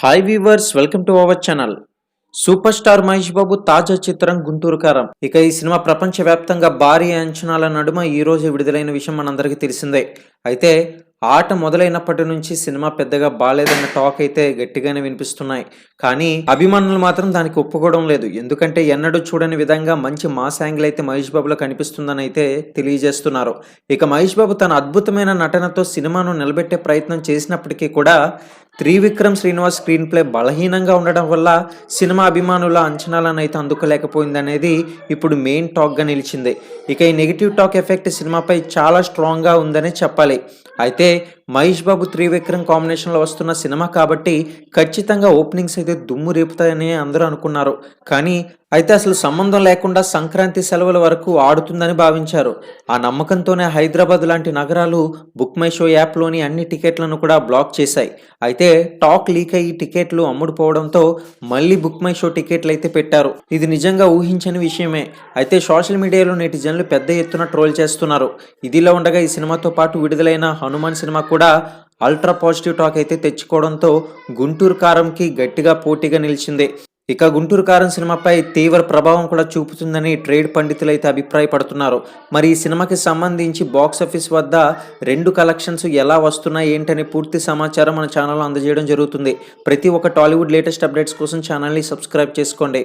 Hi viewers welcome to our channel super star Mahesh Babu తాజా చిత్రం గుంటూరు కారం ఇక ఈ సినిమా ప్రపంచవ్యాప్తంగా భారీ అంచనాల నడుమ ఈ రోజు విడుదలైన విషయం మనందరికీ తెలిసిందే. అయితే ఆట మొదలైనప్పటి నుంచి సినిమా పెద్దగా బాగాలేదన్న టాక్ అయితే గట్టిగానే వినిపిస్తున్నాయి. కానీ అభిమానులు మాత్రం దానికి ఒప్పుకోవడం లేదు. ఎందుకంటే ఎన్నడూ చూడని విధంగా మంచి మాస్ యాంగిల్ అయితే మహేష్ బాబులో కనిపిస్తుందని అయితే తెలియజేస్తున్నారు. ఇక మహేష్ బాబు తన అద్భుతమైన నటనతో సినిమాను నిలబెట్టే ప్రయత్నం చేసినప్పటికీ కూడా త్రివిక్రమ్ శ్రీనివాస్ స్క్రీన్ ప్లే బలహీనంగా ఉండడం వల్ల సినిమా అభిమానుల అంచనాలను అయితే అందుకోలేకపోయింది అనేది ఇప్పుడు మెయిన్ టాక్గా నిలిచింది. ఇక ఈ నెగిటివ్ టాక్ ఎఫెక్ట్ సినిమాపై చాలా స్ట్రాంగ్గా ఉందనే చెప్పాలి. అయితే మహేష్ బాబు త్రివిక్రమ్ కాంబినేషన్లో వస్తున్న సినిమా కాబట్టి ఖచ్చితంగా ఓపెనింగ్స్ అయితే దుమ్ము రేపుతాయని అందరూ అనుకున్నారు. కానీ అయితే అసలు సంబంధం లేకుండా సంక్రాంతి సెలవుల వరకు ఆడుతుందని భావించారు. ఆ నమ్మకంతోనే హైదరాబాద్ లాంటి నగరాలు బుక్ మై షో యాప్లోని అన్ని టికెట్లను కూడా బ్లాక్ చేశాయి. అయితే టాక్ లీక్ అయ్యి టికెట్లు అమ్ముడుపోవడంతో మళ్ళీ బుక్ మై షో టికెట్లు అయితే పెట్టారు. ఇది నిజంగా ఊహించని విషయమే. అయితే సోషల్ మీడియాలో నెటిజన్లు పెద్ద ఎత్తున ట్రోల్ చేస్తున్నారు. ఇదిలా ఉండగా ఈ సినిమాతో పాటు విడుదలైన హనుమాన్ సినిమా కూడా అల్ట్రా పాజిటివ్ టాక్ అయితే తెచ్చుకోవడంతో గుంటూరు కారంకి గట్టిగా పోటీగా నిలిచింది. ఇక గుంటూరు కారం సినిమాపై తీవ్ర ప్రభావం కూడా చూపుతుందని ట్రేడ్ పండితులు అయితే అభిప్రాయపడుతున్నారు. మరి ఈ సినిమాకి సంబంధించి బాక్స్ ఆఫీస్ వద్ద రెండు కలెక్షన్స్ ఎలా వస్తున్నాయి ఏంటనే పూర్తి సమాచారం మన ఛానల్లో అందజేయడం జరుగుతుంది. ప్రతి ఒక్క టాలీవుడ్ లేటెస్ట్ అప్డేట్స్ కోసం ఛానల్ని సబ్స్క్రైబ్ చేసుకోండి.